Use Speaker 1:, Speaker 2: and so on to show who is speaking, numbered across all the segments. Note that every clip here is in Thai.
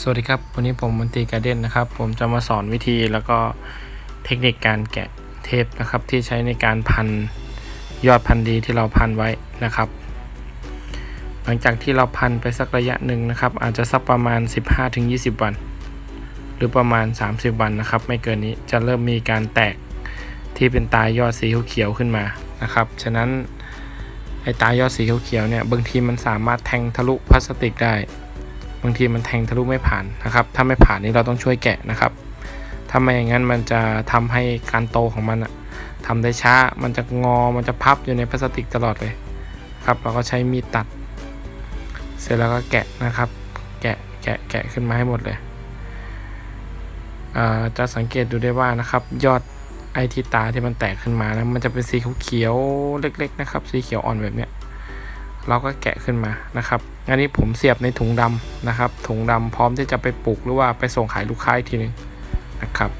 Speaker 1: สวัสดีครับ วันนี้ผมมนตรีการเด้นนะครับ ผมจะมาสอนวิธีแล้วก็เทคนิคการแกะเทปนะครับ ที่ใช้ในการพันยอดพันธุ์ดีที่เราพันไว้นะครับ หลังจากที่เราพันไปสักระยะหนึ่งนะครับ อาจจะสักประมาณ 15-20 วัน หรือประมาณ 30 วันนะครับ ไม่เกินนี้จะเริ่มมีการแตกที่เป็นตายยอดสีเขียวขึ้นมานะครับ ฉะนั้นไอ้ตายยอดสีเขียวเนี่ยบางทีมันสามารถแทงทะลุพลาสติกได้ บางทีมันแทงทะลุไม่ผ่านนะครับ ถ้าไม่ผ่านนี่เราต้องช่วยแกะนะครับ ถ้าไม่อย่างนั้นมันจะทำให้การโตของมันอะทำได้ช้า มันจะงอ มันจะพับอยู่ในพลาสติกตลอดเลยครับ เราก็ใช้มีดตัด เสร็จแล้วก็แกะนะครับ แกะ แกะ แกะขึ้นมาให้หมดเลยเอ่อจะสังเกตดูได้ว่านะครับ ยอดไอทีตาที่มันแตกขึ้นมานะมันจะเป็นสีเขียวๆเล็ก ๆ นะครับ สีเขียวอ่อนแบบเนี้ย เราก็แกะขึ้นมานะครับอันนี้ผมเสียบในถุงดำนะครับ ถุงดำพร้อมที่จะไปปลูกหรือว่าไปส่งขายลูกค้าอีกทีหนึงนะครับ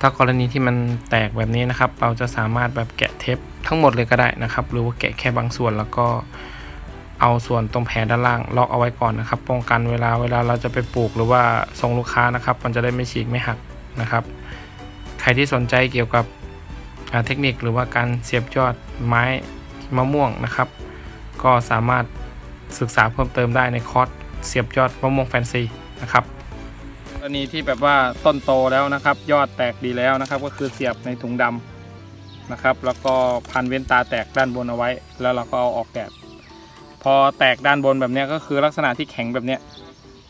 Speaker 1: ถ้ากรณีที่มันแตกแบบนี้นะครับ เราจะสามารถแบบแกะเทปทั้งหมดเลยก็ได้นะครับ หรือว่าแกะแค่บางส่วนแล้วก็เอาส่วนตรงแผงด้านล่างล็อกเอาไว้ก่อนนะครับป้องกันเวลาเวลาเราจะไปปลูกหรือว่าส่งลูกค้านะครับ มันจะได้ไม่ฉีกไม่หักนะครับ ใครที่สนใจเกี่ยวกับเทคนิคหรือว่าการเสียบยอดไม้ มะม่วงนะครับ ก็สามารถศึกษาเพิ่มเติมได้ในคอร์สเสียบยอดมะม่วงแฟนซีนะครับกรณีที่แบบว่าต้นโตแล้วนะครับ ยอดแตกดีแล้วนะครับ ก็คือเสียบในถุงดำนะครับ แล้วก็พันเว้นตาแตกด้านบนเอาไว้ แล้วเราก็เอาออกแกะพอแตกด้านบนแบบนี้ก็คือลักษณะที่แข็งแบบนี้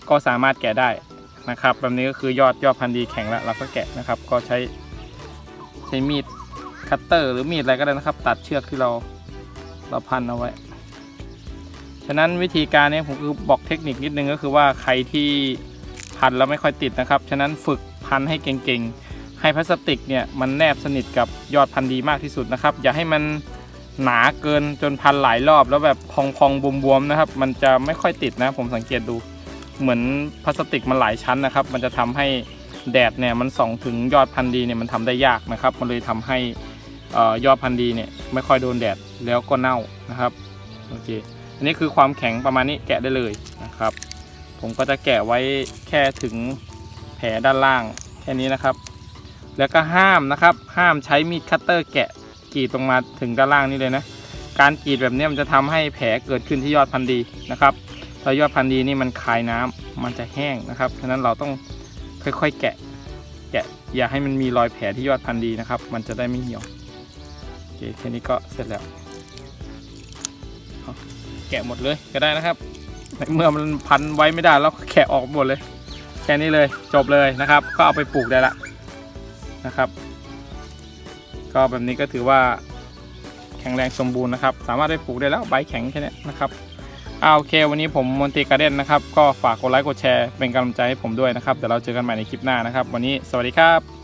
Speaker 1: ก็สามารถแกะได้นะครับ แบบนี้ก็คือยอดยอดพันธุ์ดีแข็งแล้วเราก็แกะนะครับ ก็ใช้ใช้มีดคัตเตอร์ หรือมีดอะไรก็ได้นะครับ ตัดเชือกที่เรา เราพันเอาไว้ ฉะนั้นวิธีการนี้ผมคือบอกเทคนิคนิดนึงก็คือว่าใครที่พันแล้วไม่ค่อยติดนะครับ ฉะนั้นฝึกพันให้เก่งๆ ให้พลาสติกเนี่ยมันแนบสนิทกับยอดพันธุ์ดีมากที่สุดนะครับ อย่าให้มันหนาเกินจนพันหลายรอบแล้วแบบพองๆบวมๆนะครับ มันจะไม่ค่อยติดนะผมสังเกตดู เหมือนพลาสติกมันหลายชั้นนะครับ มันจะทำให้แดดเนี่ยมันส่องถึงยอดพันธุ์ดีเนี่ยมันทำได้ยากนะครับ มันเลยทำให้ ยอดพันธุ์ดีเนี่ยไม่ค่อยโดนแดดแล้วก็เน่านะครับโอเคอันนี้คือความแข็งประมาณนี้แกะได้เลยนะครับ ผมก็จะแกะไว้แค่ถึงแผลด้านล่างแค่นี้นะครับ แล้วก็ห้ามนะครับห้ามใช้มีดคัตเตอร์แกะกรีดลงมาถึงด้านล่างนี่เลยนะการกรีดแบบนี้มันจะทำให้แผลเกิดขึ้นที่ยอดพันธุ์ดีนะครับแล้วยอดพันธุ์ดีนี่มันคายน้ำมันจะแห้งนะครับฉะนั้นเราต้องค่อยๆแกะแกะอย่าให้มันมีรอยแผลที่ยอดพันธุ์ดีนะครับ มันจะได้ไม่เหี่ยว เคแค่นี้ก็เสร็จแล้วแกะหมดเลยก็ได้นะครับเมื่อมันพันไว้ไม่ได้แล้วแกะออกหมดเลย แค่นี้เลยจบเลยนะครับ ก็เอาไปปลูกได้ละนะครับ ก็แบบนี้ก็ถือว่าแข็งแรงสมบูรณ์นะครับ สามารถได้ปลูกได้แล้วใบแข็งแค่นี้นะครับอ่าโอเค วันนี้ผมมนตรีการ์เด้นนะครับ ก็ฝากกดไลค์กดแชร์เป็นกำลังใจให้ผมด้วยนะครับ เดี๋ยวเราเจอกันใหม่ในคลิปหน้านะครับ วันนี้สวัสดีครับ